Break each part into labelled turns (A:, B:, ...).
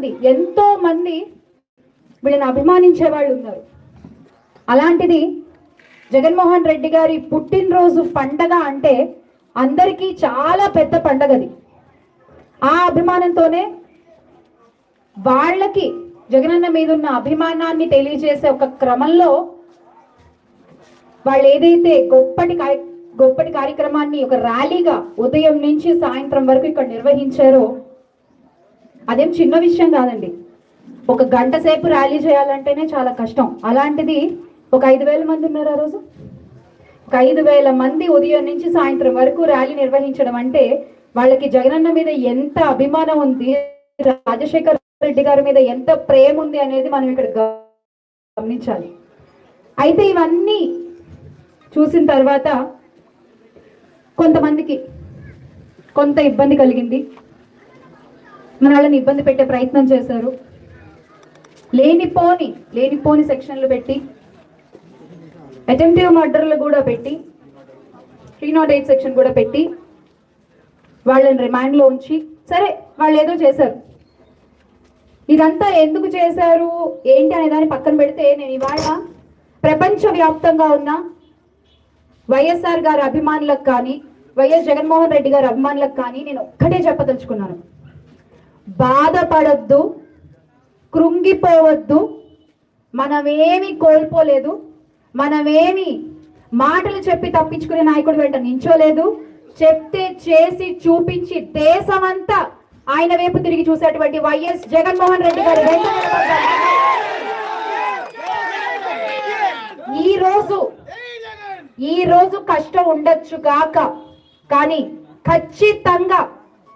A: మంది ఎంతో మంది వీళ్ళని అభిమానించే వాళ్ళు ఉన్నారు. అలాంటిది జగన్మోహన్ రెడ్డి గారి పుట్టినరోజు పండగ అంటే అందరికీ చాలా పెద్ద పండగది ఆ అభిమానంతోనే వాళ్ళకి జగనన్న మీద ఉన్న అభిమానాన్ని తెలియజేసే ఒక క్రమంలో వాళ్ళు ఏదైతే గొప్పటి కార్య గొప్పటి కార్యక్రమాన్ని ఒక ర్యాలీగా ఉదయం నుంచి సాయంత్రం వరకు ఇక్కడ నిర్వహించారో అదేం చిన్న విషయం కాదండి. ఒక గంట సేపు ర్యాలీ చేయాలంటేనే చాలా కష్టం. అలాంటిది ఒక ఐదు వేల మంది ఉన్నారు ఆ రోజు? ఒక ఐదు వేల మంది ఉదయం నుంచి సాయంత్రం వరకు ర్యాలీ నిర్వహించడం అంటే వాళ్ళకి జగనన్న మీద ఎంత అభిమానం ఉంది రాజశేఖర్ రెడ్డి గారి మీద ఎంత ప్రేమ ఉంది అనేది మనం ఇక్కడ గమనించాలి. అయితే ఇవన్నీ చూసిన తర్వాత కొంతమందికి కొంత ఇబ్బంది కలిగింది. మన వాళ్ళని ఇబ్బంది పెట్టే ప్రయత్నం చేశారు. లేనిపోని లేనిపోని సెక్షన్లు పెట్టి అటెంప్టివ్ మర్డర్లు కూడా పెట్టి త్రీ నాట్ ఎయిట్ సెక్షన్ కూడా పెట్టి వాళ్ళని రిమాండ్లో ఉంచి సరే వాళ్ళు ఏదో చేశారు. ఇదంతా ఎందుకు చేశారు? ఏంటి అనే దాన్ని పక్కన పెడితే నేను ఇవాళ ప్రపంచవ్యాప్తంగా ఉన్న వైఎస్ఆర్ గారి అభిమానులకు కానీ వైఎస్ జగన్మోహన్ రెడ్డి గారి అభిమానులకు కానీ నేను ఒక్కటే చెప్పదలుచుకున్నాను. బాధపడద్దు కృంగిపోవద్దు మనమేమి కోల్పోలేదు మనమేమి మాటలు చెప్పి తప్పించుకునే నాయకుడు వెంట నించోలేదు. చెప్తే చేసి చూపించి దేశమంతా ఆయన వైపు తిరిగి చూసేటువంటి వైఎస్ జగన్మోహన్ రెడ్డి గారు ఈరోజు ఈ రోజు ఈ రోజు కష్టం ఉండొచ్చు కాక కానీ ఖచ్చితంగా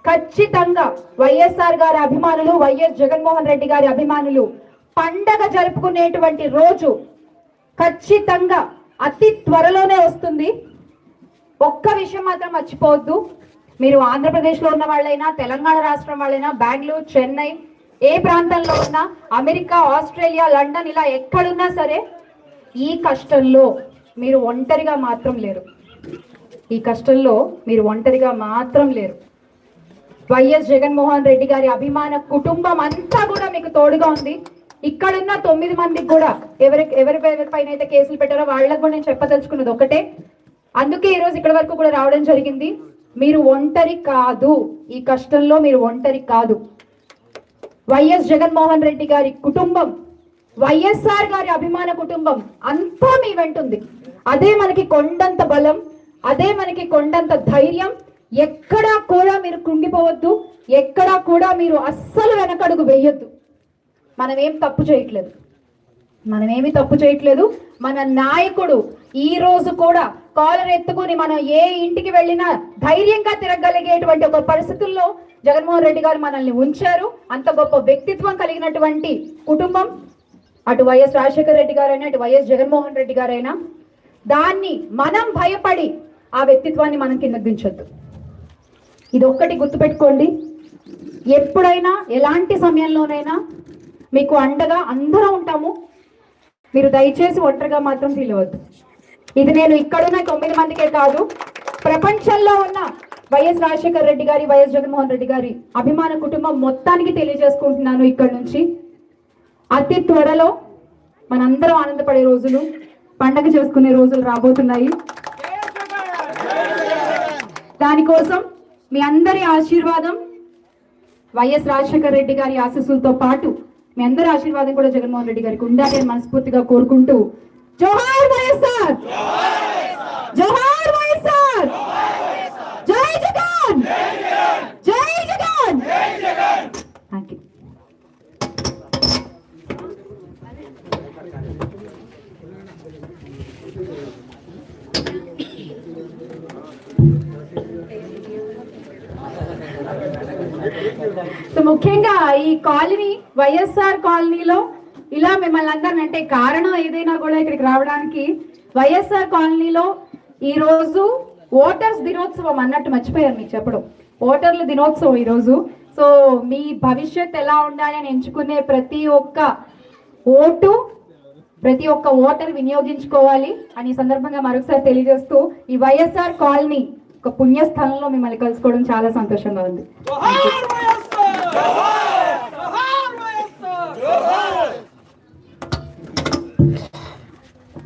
A: ఖచ్చితంగా వైఎస్ఆర్ గారి అభిమానులు వైఎస్ జగన్మోహన్ రెడ్డి గారి అభిమానులు పండగ జరుపుకునేటువంటి రోజు ఖచ్చితంగా అతి త్వరలోనే వస్తుంది. ఒక్క విషయం మాత్రం మర్చిపోవద్దు. మీరు ఆంధ్రప్రదేశ్లో ఉన్న వాళ్ళైనా తెలంగాణ రాష్ట్రం వాళ్ళైనా బెంగళూరు చెన్నై ఏ ప్రాంతంలో ఉన్నా అమెరికా ఆస్ట్రేలియా లండన్ ఇలా ఎక్కడున్నా సరే ఈ కష్టంలో మీరు ఒంటరిగా మాత్రం లేరు. ఈ కష్టంలో మీరు ఒంటరిగా మాత్రం లేరు. వైఎస్ జగన్మోహన్ రెడ్డి గారి అభిమాన కుటుంబం అంతా కూడా మీకు తోడుగా ఉంది. ఇక్కడున్న తొమ్మిది మందికి కూడా ఎవరి ఎవరి పైన అయితే కేసులు పెట్టారో వాళ్ళకు కూడా నేను చెప్పదలుచుకున్నది ఒకటే. అందుకే ఈరోజు ఇక్కడ వరకు కూడా రావడం జరిగింది. మీరు ఒంటరి కాదు. ఈ కష్టంలో మీరు ఒంటరి కాదు. వైఎస్ జగన్మోహన్ రెడ్డి గారి కుటుంబం వైఎస్ఆర్ గారి అభిమాన కుటుంబం అంతా మీ వెంటుంది. అదే మనకి కొండంత బలం అదే మనకి కొండంత ధైర్యం ఎక్కడా కూడా మీరు కృంగిపోవద్దు ఎక్కడా కూడా మీరు అస్సలు వెనకడుగు వేయొద్దు. మనం ఏం తప్పు చేయట్లేదు. మనమేమి తప్పు చేయట్లేదు. మన నాయకుడు ఈ రోజు కూడా కాలర్ ఎత్తుకుని మనం ఏ ఇంటికి వెళ్ళినా ధైర్యంగా తిరగలిగేటువంటి ఒక పరిస్థితుల్లో జగన్మోహన్ రెడ్డి గారు మనల్ని ఉంచారు. అంత గొప్ప వ్యక్తిత్వం కలిగినటువంటి కుటుంబం. అటు వైఎస్ రాజశేఖర రెడ్డి గారైనా అటు వైఎస్ జగన్మోహన్ రెడ్డి గారైనా దాన్ని మనం భయపడి ఆ వ్యక్తిత్వాన్ని మనం కింద దించొద్దు. ఇది ఒక్కటి గుర్తుపెట్టుకోండి. ఎప్పుడైనా ఎలాంటి సమయంలోనైనా మీకు అండగా అందరం ఉంటాము. మీరు దయచేసి ఒంటరిగా మాత్రం తెలియవద్దు ఇది నేను ఇక్కడున్న తొమ్మిది మందికే కాదు ప్రపంచంలో ఉన్న వైఎస్ రాజశేఖర రెడ్డి గారి వైఎస్ జగన్మోహన్ రెడ్డి గారి అభిమాన కుటుంబం మొత్తానికి తెలియజేసుకుంటున్నాను ఇక్కడ నుంచి. అతి త్వరలో మనందరం ఆనందపడే రోజులు పండగ చేసుకునే రోజులు రాబోతున్నాయి. దానికోసం మీ అందరి ఆశీర్వాదం వైఎస్ రాజశేఖర రెడ్డి గారి ఆశీస్సులతో పాటు మీ అందరి ఆశీర్వాదం కూడా జగన్మోహన్ రెడ్డి గారికి ఉండాలి మనస్ఫూర్తిగా కోరుకుంటూ జోహార్ వైఎస్ఆర్! జోహార్! సో ముఖ్యంగా ఈ కాలనీ వైఎస్ఆర్ కాలనీలో ఇలా మిమ్మల్ని అందరిని అంటే కారణం ఏదైనా కూడా ఇక్కడికి రావడానికి వైఎస్ఆర్ కాలనీలో ఈ రోజు ఓటర్స్ దినోత్సవం అన్నట్టు మర్చిపోయారు మీకు చెప్పడం. ఓటర్ల దినోత్సవం ఈరోజు. సో మీ భవిష్యత్ ఎలా ఉండాలి అని ఎంచుకునే ప్రతి ఒక్క ఓటు ప్రతి ఒక్క ఓటర్ వినియోగించుకోవాలి అని సందర్భంగా మరొకసారి తెలియజేస్తూ ఈ వైఎస్ఆర్ కాలనీ ఒక పుణ్యస్థలంలో మిమ్మల్ని కలుసుకోవడం చాలా సంతోషంగా ఉంది.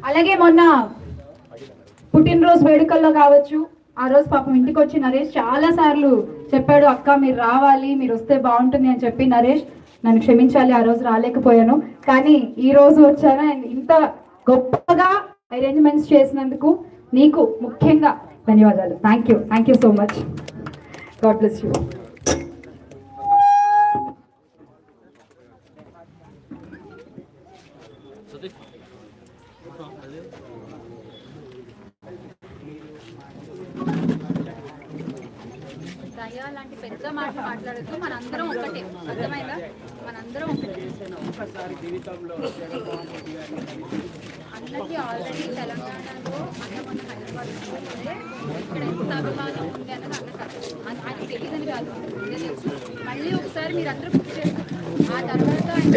A: అలాగే మొన్న పుట్టినరోజు వేడుకల్లో కావచ్చు ఆ రోజు పాపం ఇంటికి వచ్చి నరేష్ చాలా సార్లు చెప్పాడు అక్క మీరు రావాలి మీరు వస్తే బాగుంటుంది అని చెప్పి నరేష్ నన్ను క్షమించాలి ఆ రోజు రాలేకపోయాను. కానీ ఈ రోజు వచ్చాను అండ్ ఇంత గొప్పగా అరేంజ్మెంట్స్ చేసినందుకు నీకు ముఖ్యంగా ధన్యవాదాలు. Thank you thank you so much God bless you
B: దయ అలాంటి పెద్ద మాటలు మాట్లాడద్దు. మనందరం ఒకటే. అర్థమైందా? మనందరం ఒకటే. అందరికీ ఆల్రెడీ తెలంగాణలో అన్న హైదరాబాద్ ఇక్కడ ఎంత అభిమానం ఉంది అన్నది అందరికీ ఆయన తెలియదని కాదు. మళ్ళీ ఒకసారి మీరు అందరూ బుక్ చేస్తారు ఆ తర్వాత ఆయన